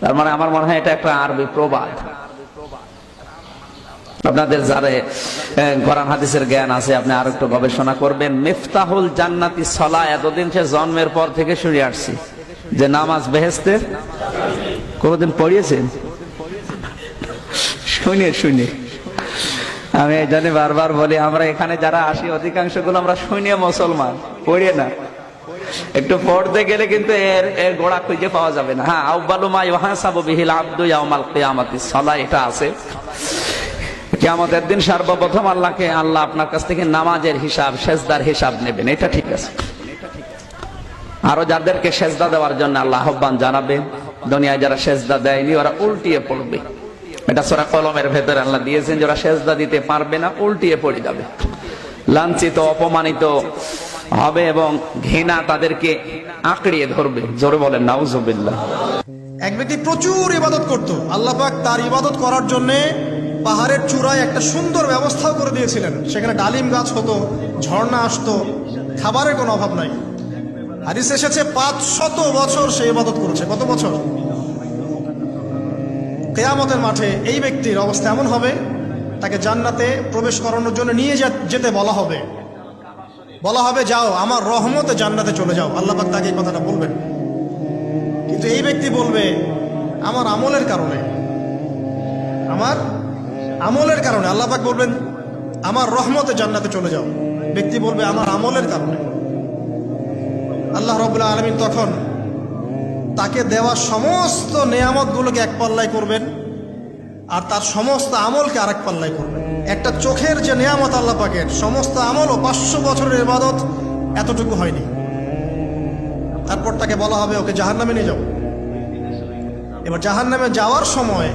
তার মানে আমার মনে হয় এটা একটা আরবি প্রবাদ। আপনাদের যারে কোরআন হাদিসের জ্ঞান আছে, আপনি আর একটু গবেষণা করবেন। মিফতাহুল জান্নাতি সলা, এতদিন সে জন্মের পর থেকে শুনে আসছি। যে নামাজ বেহেস্তের কোনদিন পড়িয়েছেন শুনে শুনে। আমি এই জন্য বারবার বলি, আমরা এখানে যারা আসি অধিকাংশগুলো আমরা শুনিয়ে মুসলমান পড়িয়ে না। একটু পড়তে গেলে কিন্তু এর এর গোড়া খুঁজে পাওয়া যাবে না। হ্যাঁ আউবালু মা ইউহাসাবু বিহিল আব্দু ইয়াউমাল কিয়ামাতি। সালা এটা আছে। কিয়ামতের দিন সর্বপ্রথম আল্লাহকে, আল্লাহ আপনার কাছ থেকে নামাজের হিসাব, সেজদার হিসাব নেবেন। এটা ঠিক আছে। আরও যাদেরকে সেজদা দেওয়ার জন্য আল্লাহ আহ্বান জানাবে দুনিয়ায় যারা সেজদা দেয়নি, ওরা উল্টিয়ে পড়বে। এটা সোরা কলমের ভেতরে আল্লাহ দিয়েছেন যারা সেজদা দিতে পারবে না, উল্টিয়ে পড়ে যাবে। লাঞ্ছিত, অপমানিত হবে এবং ঘৃণা তাদেরকে আঁকড়িয়ে ধরবে। জোরে বলেন, নাউজুবিল্লাহ। এক ব্যক্তি প্রচুর ইবাদত করত। আল্লাহ পাক তার ইবাদত করার জন্য পাহাড়ের চূড়ায় একটা সুন্দর ব্যবস্থাও করে দিয়েছিলেন। সেখানে ডালিম গাছ হতো, ঝর্ণা আসতো, খাবারের কোনো অভাব নাই। হাদিস এসেছে পাঁচ শত বছর সে ইবাদত করেছে। কত বছর? কেয়ামতের মাঠে এই ব্যক্তির অবস্থা এমন হবে, তাকে জান্নাতে প্রবেশ করানোর জন্য নিয়ে যেতে বলা হবে। বলা হবে, যাও, আমার রহমতে জান্নাতে চলে যাও। আল্লাহ পাক তাকে এই কথাটা বলবেন। কিন্তু এই ব্যক্তি বলবে, আমার আমলের কারণে। আমার আমলের কারণে। আল্লাহ পাক বলবেন, আমার রহমতে জান্নাতে চলে যাও। ব্যক্তি বলবে, আমার আমলের কারণে। আল্লাহ রবুল্লাহ আলমিন তখন তাকে দেওয়া সমস্ত নেয়ামতগুলোকে এক পাল্লায় করবেন, আর তার সমস্ত আমলকে আরেক পাল্লায় করবেন। একটা চোখের যে নেয়ামত আল্লাহ পাকের, সমস্ত আমল ও পাঁচশো বছরের ইবাদত এতটুকু হয়নি। তারপর তাকে বলা হবে, ওকে জাহান নামে নিয়ে যাও। এবার জাহান নামে যাওয়ার সময়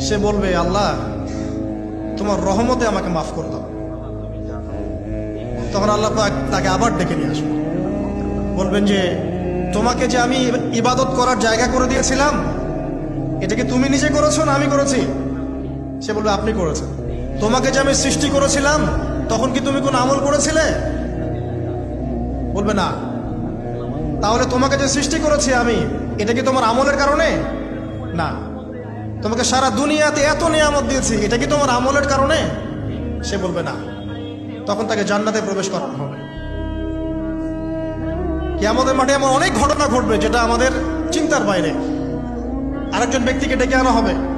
সে বলবে, আল্লাহ, তোমার রহমতে আমাকে মাফ করে দাও। তখন আল্লাহ পাক তাকে আবার ডেকে নিয়ে আসবে। বলবেন যে, তোমাকে যে আমি ইবাদত করার জায়গা করে দিয়েছিলাম, এটা কি তুমি নিজে করেছ না আমি করেছি? সে বলবে, আপনি করেছেন। তোমাকে যে আমি সৃষ্টি করেছিলাম, তখন কি তুমি কোনো আমল করেছিলে? বলবে না। তাহলে তোমাকে যে সৃষ্টি করেছি আমি, এটা কি তোমার আমলের কারণে? না। তোমাকে সারা দুনিয়াতে এত নিয়ামত দিয়েছি, এটা কি তোমার আমলের কারণে? সে বলবে না। তখন তাকে জান্নাতে প্রবেশ করানো হবে। কি আমাদের মাঠে এমন অনেক ঘটনা ঘটবে, যেটা আমাদের চিন্তার বাইরে। আরেকজন ব্যক্তিকে ডেকে আনা হবে।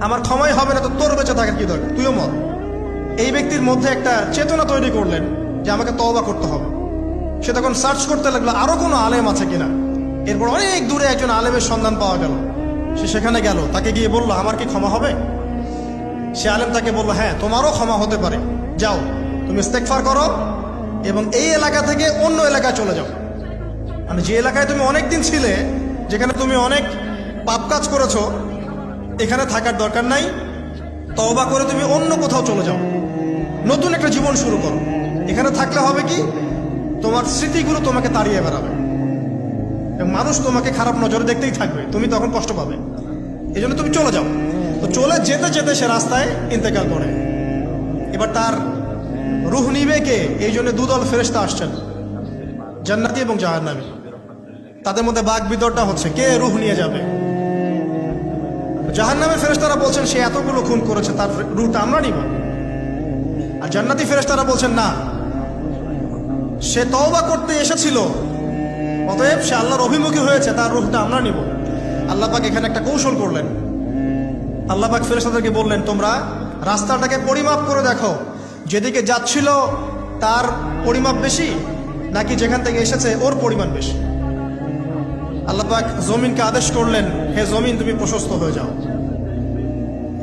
আমার ক্ষমাই হবে না তো তোর বেঁচে থাকার কি দরকার? তুইও মর। এই ব্যক্তির মধ্যে একটা চেতনা তৈরি করলেন যে আমাকে তওবা করতে হবে। সে তখন সার্চ করতে লাগল, আরও কোনো আলেম আছে কিনা? এরপর অনেক দূরে একজন আলেমের সন্ধান পাওয়া গেল। সে সেখানে গেল, তাকে গিয়ে বলল, আমার কি ক্ষমা হবে? সে আলেম তাকে বলল হ্যাঁ তোমারও ক্ষমা হতে পারে। যাও, তুমি ইস্তেকফার করো এবং এই এলাকা থেকে অন্য এলাকায় চলে যাও। মানে যে এলাকায় তুমি অনেক দিন ছিলে, যেখানে তুমি অনেক পাপ কাজ করেছ এখানে থাকার দরকার নাই। তওবা করে তুমি অন্য কোথাও চলে যাও। নতুন একটা জীবন শুরু করো। এখানে থাকলে হবে কি? তোমার স্মৃতিগুলো তোমাকে তাড়িয়ে বেড়াবে। মানুষ তোমাকে খারাপ নজরে দেখতেই থাকবে। তুমি তখন কষ্ট পাবে। এই জন্য তুমি চলে যাও। তো চলে যেতে যেতে সে রাস্তায় ইন্তেকাল করে। এবার তার রুহ নিবে কে? এই জন্য দুদল ফেরেস্তা আসছেন। জান্নাতি এবং জাহান্নামী। তাদের মধ্যে বাঘ বিতরটা হচ্ছে, কে রুহ নিয়ে যাবে? জাহান্নামের ফেরেস্তারা বলছেন, সে এতগুলো খুন করেছে, তার রুহটা আমরা নিব। আর জান্নাতি ফেরেস্তারা বলছেন, না। সে তওবা করতে এসেছিল, অতএব সে আল্লাহর অভিমুখী হয়েছে, তার রূহটা আমরা নিব। আল্লাহ পাক এখানে একটা কৌশল করলেন। আল্লাহ পাক ফেরেশতাদেরকে বললেন, তোমরা রাস্তাটাকে পরিমাপ করে দেখো। যেদিকে যাচ্ছিল, তার পরিমাপ বেশি, নাকি যেখান থেকে এসেছে, ওর পরিমাণ বেশি? আল্লাপাক জমিনকে আদেশ করলেন, হে জমিন, তুমি প্রশস্ত হয়ে যাও।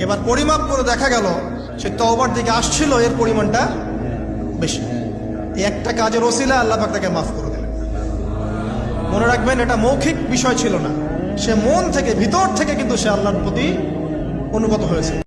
এবার পরিমাপ করে দেখা গেল, সে তওবার দিকে আসছিল, এর পরিমাণটা বেশি। এই একটা কাজের ওসিলা আল্লাহ পাক তাকে মাফ করে দিলেন। মনে রাখবেন, এটা মৌখিক বিষয় ছিল না। সে মন থেকে, ভিতর থেকে কিন্তু সে আল্লাহর প্রতি অনুগত হয়েছে।